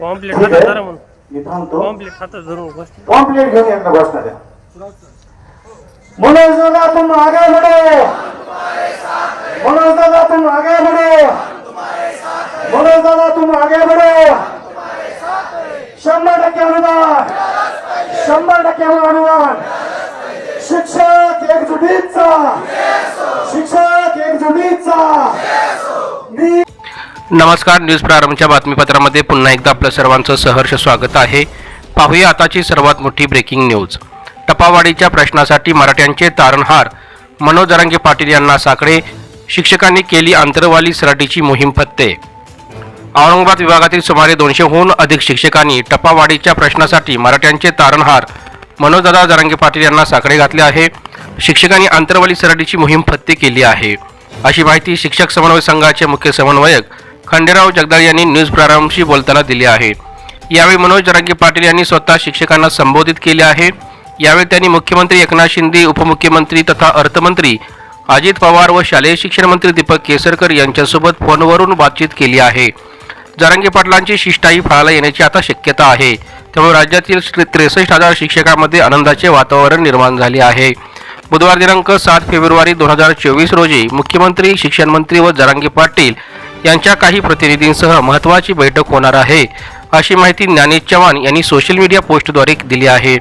Pamphlet ठीक हातात धरा म्हणून. मी थांबतो. पॉम्पलेट हातात धरून बसते. पॉम्पलेट घेऊन मनोज दादा तुम आगे बढ़ो मनोज दादा तुम आगे बढ़ो मनोज दादा तुम आगे बढ़ो शंभर टक्के अनुदान. शंभर टक्के अनुदान. शिक्षक एकजुटीचा शिक्षक एकजुटीचा नमस्कार न्यूज प्रारंभच्या बातमीपत्रामध्ये पुन्हा एकदा आपलं सर्वांचं सहर्ष स्वागत आहे. पाहूया आताची सर्वात मोठी ब्रेकिंग न्यूज टपावाडीच्या प्रश्नासाठी मराठ्यांचे तारणहार मनोज जरांगे पाटील यांना साकडे. शिक्षकांनी केली आंतरवाली सराटीची मोहीम फत्ते. औरंगाबाद विभागातील सुमारे दोनशेहून अधिक शिक्षकांनी टपावाडीच्या प्रश्नासाठी मराठ्यांचे तारणहार मनोजदादा जरांगे पाटील यांना साकडे घातले आहे. शिक्षकांनी आंतरवाली सराटीची मोहीम फत्ते केली आहे. अशी माहिती शिक्षक समन्वय संघाचे मुख्य समन्वयक खंडेराव जगदाळ यांनी न्यूज प्रारंभशी बोलताना दिली आहे. यावेळी मनोज जरांगे पाटील यांनी स्वतः शिक्षकांना संबोधित केले आहे. यावेळी त्यांनी मुख्यमंत्री एकनाथ शिंदे उपमुख्यमंत्री तथा अर्थमंत्री अजित पवार व शालेय शिक्षण मंत्री दीपक केसरकर यांच्यासोबत फोनवरून बातचीत केली आहे. जरांगे पाटलांची शिष्टाई फळाला येण्याची आता शक्यता आहे. त्यामुळे राज्यातील त्रेसष्ट हजार शिक्षकांमध्ये आनंदाचे वातावरण निर्माण झाले आहे. बुधवार दिनांक सात फेब्रुवारी दोन हजार चोवीस रोजी मुख्यमंत्री शिक्षण मंत्री व जरांगे पाटील यांच्या काही प्रतिनिधींसह महत्त्वाची बैठक होणार आहे अशी माहिती ज्ञानेश चव्हाण यांनी सोशल मीडिया पोस्टद्वारे दिली आहे.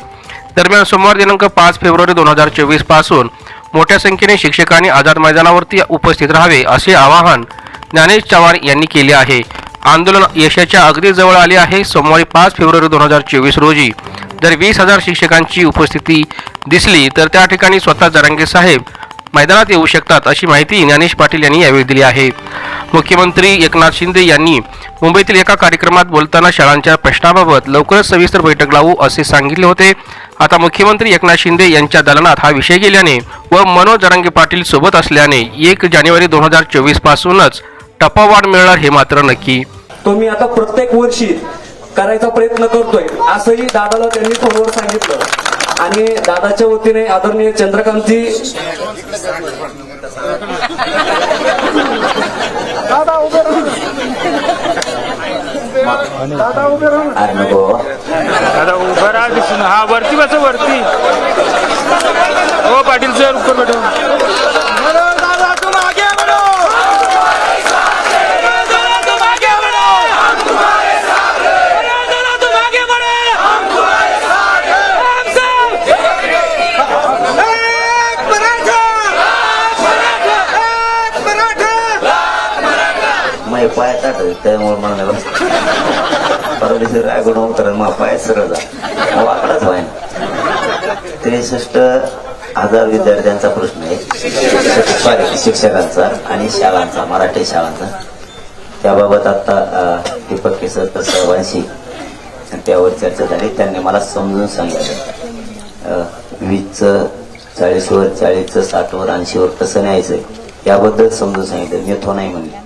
दरम्यान सोमवार दिनांक पाच फेब्रुवारी दोन हजार चोवीसपासून मोठ्या संख्येने शिक्षकांनी आझाद मैदानावरती उपस्थित राहावे असे आवाहन ज्ञानेश चव्हाण यांनी केले आहे. आंदोलन यशाच्या अगदी जवळ आले आहे. सोमवारी पाच फेब्रुवारी दोन हजार चोवीस रोजी जर वीस हजार शिक्षकांची उपस्थिती दिसली तर त्या ठिकाणी स्वतः जरांगे साहेब मैदानात येऊ शकतात अशी माहिती ज्ञानेश पाटील यांनी यावेळी दिली आहे. मुख्यमंत्री एकनाथ शिंदे यांनी मुंबईतील एका कार्यक्रमात बोलताना शाळांच्या प्रश्नाबाबत लवकरच सविस्तर बैठक लावू असे सांगितले होते. आता मुख्यमंत्री एकनाथ शिंदे यांच्या दालनात हा विषय गेल्याने व मनोज जरांगे पाटील सोबत असल्याने एक जानेवारी दोन हजार चोवीस पासूनच टपावाढ मिळणार हे मात्र नक्की. तुम्ही आता प्रत्येक वर्षी करायचा प्रयत्न करतोय. असंही दादाला त्यांनी फोनवर सांगितलं. आणि दादाच्या वतीने आदरणीय चंद्रकांतजी अरे नको. दादा उभं राहा दिसून. हा वरती बस वरती. हो पाटील सर उपर बैठो माझे पाय ताट त्यामुळे मला नाही बसत. परवा दिवशी रायगड उतर मग पाय सरळ जा वाकडाच व्हाय त्रेसष्ट हजार विद्यार्थ्यांचा प्रश्न आहे. सॉरी शिक्षकांचा आणि शाळांचा मराठी शाळांचा. त्याबाबत आता अं, दीपक केसरकर साहेबांशी त्यावर चर्चा झाली. त्यांनी मला समजून सांगितलं. वीसचं चाळीसवर चाळीसचं साठवर ऐंशीवर कसं न्यायचं याबद्दल समजून सांगितलं. मी तो नाही म्हणले.